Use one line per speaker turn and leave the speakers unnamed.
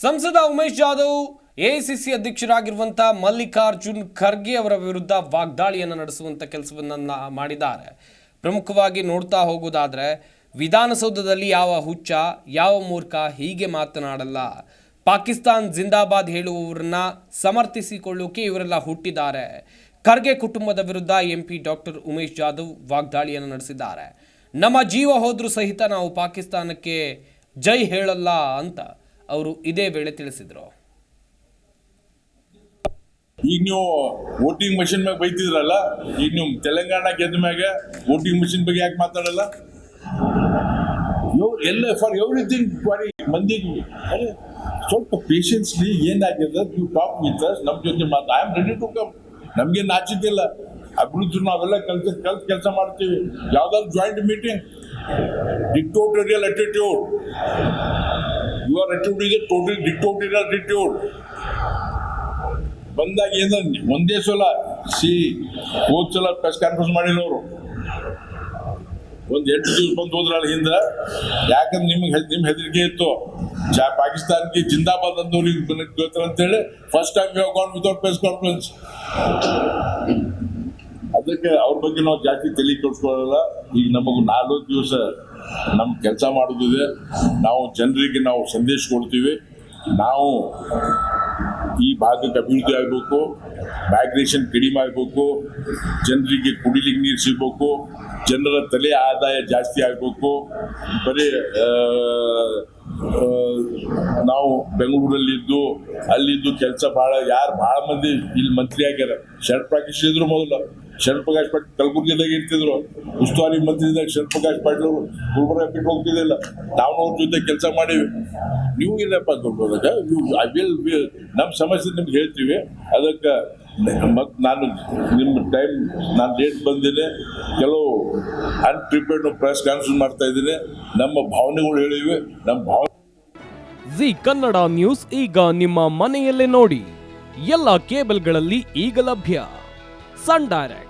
ಸಂಸದ ಉಮೇಶ್ ಜಾಧವ್, ಎಐಸಿಸಿ ಅಧ್ಯಕ್ಷರಾಗಿರುವಂತಹ ಮಲ್ಲಿಕಾರ್ಜುನ್ ಖರ್ಗೆ ಅವರ ವಿರುದ್ಧ ವಾಗ್ದಾಳಿಯನ್ನು ನಡೆಸುವಂತ ಕೆಲಸವನ್ನ ಮಾಡಿದ್ದಾರೆ. ಪ್ರಮುಖವಾಗಿ ನೋಡ್ತಾ ಹೋಗೋದಾದರೆ, ವಿಧಾನಸೌಧದಲ್ಲಿ ಯಾವ ಹುಚ್ಚ, ಯಾವ ಮೂರ್ಖ ಹೀಗೆ ಮಾತನಾಡಲ್ಲ. ಪಾಕಿಸ್ತಾನ್ ಜಿಂದಾಬಾದ್ ಹೇಳುವವರನ್ನ ಸಮರ್ಥಿಸಿಕೊಳ್ಳೋಕೆ ಇವರೆಲ್ಲ ಹುಟ್ಟಿದ್ದಾರೆ. ಖರ್ಗೆ ಕುಟುಂಬದ ವಿರುದ್ಧ ಎಂಪಿ ಡಾಕ್ಟರ್ ಉಮೇಶ್ ಜಾಧವ್ ವಾಗ್ದಾಳಿಯನ್ನು ನಡೆಸಿದ್ದಾರೆ. ನಮ್ಮ ಜೀವ ಹೋದ್ರೂ ಸಹಿತ ನಾವು ಪಾಕಿಸ್ತಾನಕ್ಕೆ ಜೈ ಹೇಳಲ್ಲ ಅಂತ. ಅವರು ಇದೇ ವೇಳೆ ತಿಳಿಸಿದರು.
ಈಗ ನೀವು ವೋಟಿಂಗ್ ಮಷಿನ್ ಮ್ಯಾಗ ಬೈತಿದ್ರಲ್ಲ, ಈಗ ನೀವು ತೆಲಂಗಾಣ ಗೆದ್ದ ಮ್ಯಾಗ ವೋಟಿಂಗ್ ಮಷಿನ್ ಬಗ್ಗೆ ಯಾಕೆ ಮಾತಾಡಲ್ಲ? ಎಲ್ಲ ಫಾರ್ ಎವ್ರಿಥಿಂಗ್ ಫಾರ್ ಮಂದಿಗೆ ಸ್ವಲ್ಪ ಪೇಷನ್ಸ್ಲಿ ಏನಾಗಿದೆ? ಯು ಟಾಪ್ ವಿತ್ ಅಸ್ ನಮ್ಮ ಜೊತೆ ಮಾತು I am ready to come ನಮಗೆ ನಾಚಿದ್ದಿಲ್ಲ ಅಭಿವೃದ್ಧಿ ನಾವೆಲ್ಲ ಕಲ್ತ ಕಲ್ತ್ ಕೆಲಸ ಮಾಡ್ತೀವಿ. ಯಾವ್ದಾದ್ರು joint meeting dictatorial attitude your are ಇದೆ ಟೋಟಲ್ ಡಿಕ್ಟೋಟೋರಿಯಲ್ ಅಟಿಟ್ಯೂಡ್ ಬಂದಾಗ ಏನ? ಒಂದೇ ಸಲ, ಸಿ, ಹೋದ್ ಸಲ ಪ್ರೆಸ್ ಕಾನ್ಫರೆನ್ಸ್ ಮಾಡಿದವರು. ಒಂದು ಎಂಟು ದಿವಸ ಬಂದು ಹೋದ್ರಲ್ಲ ಹಿಂದ ಯಾಕಂದ್ರೆ ನಿಮ್ಗೆ ನಿಮ್ ಹೆದರಿಕೆ ಇತ್ತು. ಜಾ, ಪಾಕಿಸ್ತಾನಕ್ಕೆ ಜಿಂದಾಬಾದ್ ಅಂದವ್ರಿಗೆ ಕೇಳ್ತಾರೆ ಅಂತೇಳಿ first time you gone without press conference ಅದಕ್ಕೆ ಅವ್ರ ಬಗ್ಗೆ ನಾವು ಜಾಸ್ತಿ ತಲೆ ಕೆಡಿಸ್ಕೊಳ್ಳಲ್ಲ. ಈಗ ನಮಗೆ ನಾಲ್ಕು ದಿವಸ ನಮ್ಮ ಕೆಲಸ ಮಾಡೋದಿದೆ. ನಾವು ಜನರಿಗೆ ನಾವು ಸಂದೇಶ ಕೊಡ್ತೀವಿ. ನಾವು ಈ ಭಾಗಕ್ಕೆ ಅಭಿವೃದ್ಧಿ ಆಗಬೇಕು. ಮೈಗ್ರೇಷನ್ ಕಡಿಮೆ ಆಗಬೇಕು. ಜನರಿಗೆ ಕುಡಿಲಿಕ್ಕೆ ನೀರು ಸಿಗಬೇಕು. ಜನರ ತಲೆ ಆದಾಯ ಜಾಸ್ತಿ ಆಗಬೇಕು. ಬರೀ ನಾವು ಬೆಂಗಳೂರಲ್ಲಿದ್ದು, ಅಲ್ಲಿದ್ದು ಕೆಲಸ ಭಾಳ, ಯಾರು ಭಾಳ ಮಂದಿ ಇಲ್ಲಿ ಮಂತ್ರಿ ಆಗ್ಯಾರ. ಶರ್ಟ್ ಪ್ರಾಕ್ಟೀಸ್ ಇದ್ರು ಮೊದಲು. ಶರತ್ ಪ್ರಕಾಶ್ ಪಾಟೀಲ್ ಕಲಬುರಗಿದಾಗ ಇರ್ತಿದ್ರು. ಉಸ್ತುವಾರಿ ಮಂತ್ರಿದಾಗ ಶರಣ್ ಪ್ರಕಾಶ್ ಪಾಟೀಲ್ ಅವರು ಗುಲ್ಬರ್ಗ ಬಿಟ್ಟು ಹೋಗ್ತಿದ್ದಿಲ್ಲ. ನಾವು ಅವ್ರ ಜೊತೆ ಕೆಲಸ ಮಾಡೀವಿ. ನೀವು ಏನಪ್ಪ ದುಡ್ಡೋದಾಗ ಐ ವಿಲ್ ನಮ್ಮ ಸಮಸ್ಯೆ ನಿಮ್ಗೆ ಹೇಳ್ತೀವಿ. ಅದಕ್ಕೆ ಮತ್ತು ನಾನು ನಿಮ್ಮ ಟೈಮ್ ನಾನು ಡೇಟ್ ಬಂದಿನಿ. ಕೆಲವು ಅನ್ಪ್ರಿಪೇರ್ಡ್ ಪ್ರೆಸ್ ಕಾನ್ಫರೆನ್ಸ್ ಮಾಡ್ತಾ ಇದ್ದೀನಿ. ನಮ್ಮ ಭಾವನೆಗಳು ಹೇಳಿವೆ. ನಮ್ಮ ಭಾವ
ಜಿ ಕನ್ನಡ ನ್ಯೂಸ್ ಈಗ ನಿಮ್ಮ ಮನೆಯಲ್ಲೇ ನೋಡಿ. ಎಲ್ಲ ಕೇಬಲ್ಗಳಲ್ಲಿ ಈಗ ಲಭ್ಯ. Sun Direct.